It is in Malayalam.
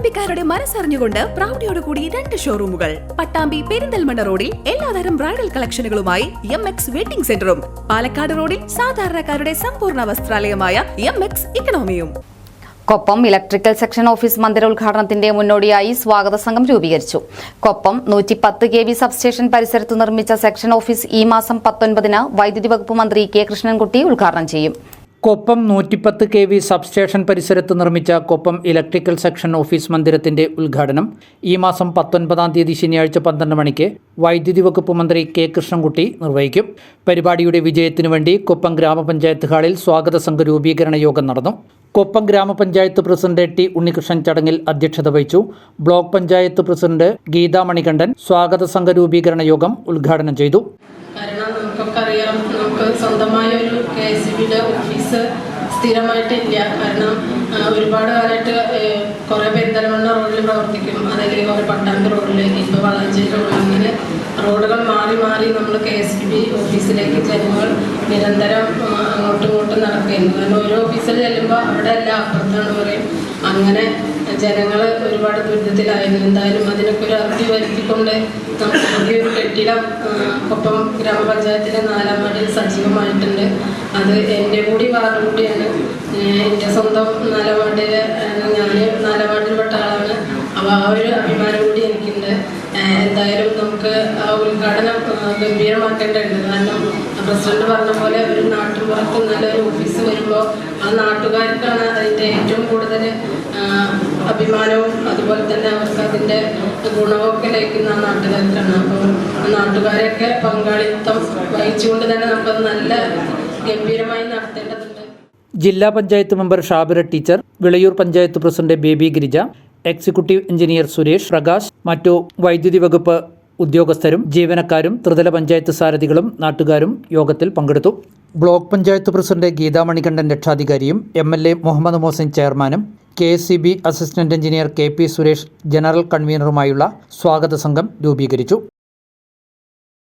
പട്ടാമ്പിക്കാരുടെ മനസ്സറിഞ്ഞുകൊണ്ട് പ്രൗഢിയോടുകൂടി രണ്ട് ഷോറൂമുകൾ പട്ടാമ്പി പെരിന്തൽമണ്ണ റോഡിൽ എല്ലാതരം ബ്രൈഡൽ കളക്ഷനുകളുമായി എം എക്സ് വെഡിംഗ് സെന്ററും. പാലക്കാട് റോഡിൽ സാധാരണക്കാരുടെ സമ്പൂർണ വസ്ത്രാലയമായ എം എക്സ് ഇക്കണോമിയും കൊപ്പം ഇലക്ട്രിക്കൽ സെക്ഷൻ ഓഫീസ് മന്ദിര ഉദ്ഘാടനത്തിന്റെ മുന്നോടിയായി സ്വാഗത സംഘം രൂപീകരിച്ചു. കൊപ്പം നൂറ്റി പത്ത് കെ വി സബ്സ്റ്റേഷൻ പരിസരത്ത് നിർമ്മിച്ച സെക്ഷൻ ഓഫീസ് ഈ മാസം പത്തൊൻപതിന് വൈദ്യുതി വകുപ്പ് മന്ത്രി കെ കൃഷ്ണൻകുട്ടി ഉദ്ഘാടനം ചെയ്യും. കൊപ്പം നൂറ്റിപ്പത്ത് കെ വി സബ്സ്റ്റേഷൻ പരിസരത്ത് നിർമ്മിച്ച കൊപ്പം ഇലക്ട്രിക്കൽ സെക്ഷൻ ഓഫീസ് മന്ദിരത്തിന്റെ ഉദ്ഘാടനം. ഈ മാസം പത്തൊൻപതാം തീയതി ശനിയാഴ്ച പന്ത്രണ്ട് മണിക്ക് വൈദ്യുതി വകുപ്പ് മന്ത്രി കെ കൃഷ്ണൻകുട്ടി നിർവഹിക്കും. പരിപാടിയുടെ വിജയത്തിനു വേണ്ടി കൊപ്പം ഗ്രാമപഞ്ചായത്ത് ഹാളിൽ സ്വാഗത സംഘ രൂപീകരണ യോഗം നടന്നു. കൊപ്പം ഗ്രാമപഞ്ചായത്ത് പ്രസിഡന്റ് ടി ഉണ്ണികൃഷ്ണൻ ചടങ്ങിൽ അധ്യക്ഷത വഹിച്ചു. ബ്ലോക്ക് പഞ്ചായത്ത് പ്രസിഡന്റ് ഗീതാ മണികണ്ഠൻ സ്വാഗത സംഘ രൂപീകരണ യോഗം ഉദ്ഘാടനം ചെയ്തു. കാരണം നമുക്കൊക്കെ അറിയാം നമുക്ക് സ്വന്തമായ ഒരു കെ എസ് ബിയുടെ ഓഫീസ് സ്ഥിരമായിട്ടില്ല കാരണം ഒരുപാട് കാലമായിട്ട് കുറേ പെരിന്തൽമണ്ണ റോഡിൽ പ്രവർത്തിക്കും അതല്ലെങ്കിൽ കുറേ പട്ടാമ്പ് റോഡിൽ ഇപ്പോൾ വളാഞ്ചേരി റോഡിൽ അങ്ങനെ റോഡുകൾ മാറി മാറി നമ്മൾ കെ എസ് ബി ഓഫീസിലേക്ക് ജനങ്ങൾ നിരന്തരം അങ്ങോട്ടും ഇങ്ങോട്ടും നടക്കുകയായിരുന്നു. കാരണം ഓരോ ഓഫീസിൽ ചെല്ലുമ്പോൾ അവിടെ എല്ലാം അപ്പുറത്താണ് പറയും. അങ്ങനെ ജനങ്ങൾ ഒരുപാട് ദുരിതത്തിലായിരുന്നു. എന്തായാലും അതിനൊക്കെ ഒരു അറുതി വരുത്തിക്കൊണ്ട് നമുക്ക് പുതിയൊരു കെട്ടിടം ഒപ്പം ഗ്രാമപഞ്ചായത്തിലെ നാലാം വാർഡിൽ സജീവമായിട്ടുണ്ട്. അത് എന്റെ കൂടി വാർഡ് കൂടിയാണ് എന്റെ സ്വന്തം നാലാം വാർഡിൽ ഞാൻ നാലാം വാർഡിൽപ്പെട്ട ആളാണ്. അപ്പോൾ ആ ഒരു അഭിമാനം കൂടി എനിക്കുണ്ട്. എന്തായാലും നമുക്ക് ആ ഉദ്ഘാടനം ഗംഭീരമാക്കേണ്ടതുണ്ട്. കാരണം പ്രസിഡന്റ് പറഞ്ഞ പോലെ ഒരു നാട്ടുപുറത്ത് നല്ലൊരു ഓഫീസ് വരുമ്പോൾ ആ നാട്ടുകാർക്കാണ് അതിന്റെ ഏറ്റവും കൂടുതൽ അഭിമാനവും അതുപോലെ തന്നെ അവർക്ക് അതിന്റെ ഗുണമൊക്കെ ലഭിക്കുന്ന നാട്ടുകാരാണ്. നാട്ടുകാർക്കാണ് അപ്പോൾ നാട്ടുകാരെയൊക്കെ പങ്കാളിത്തം വഹിച്ചുകൊണ്ട് തന്നെ നമുക്കത് നല്ല ഗംഭീരമായി നടത്തേണ്ടതുണ്ട്. ജില്ലാ panchayat member Shabira teacher Vilayur panchayat president Baby Girija executive engineer Suresh Prakash മറ്റു വൈദ്യുതി വകുപ്പ് ഉദ്യോഗസ്ഥരും ജീവനക്കാരും ത്രിതല പഞ്ചായത്ത് സാരഥികളും നാട്ടുകാരും യോഗത്തിൽ പങ്കെടുത്തു. Block panchayat president Geetha Manikandan രക്ഷാധികാരിയും M L A Muhammad Mohsin ചെയർമാനും K C B assistant engineer K P Suresh general കൺവീനറുമായുള്ള സ്വാഗത സംഘം രൂപീകരിച്ചു.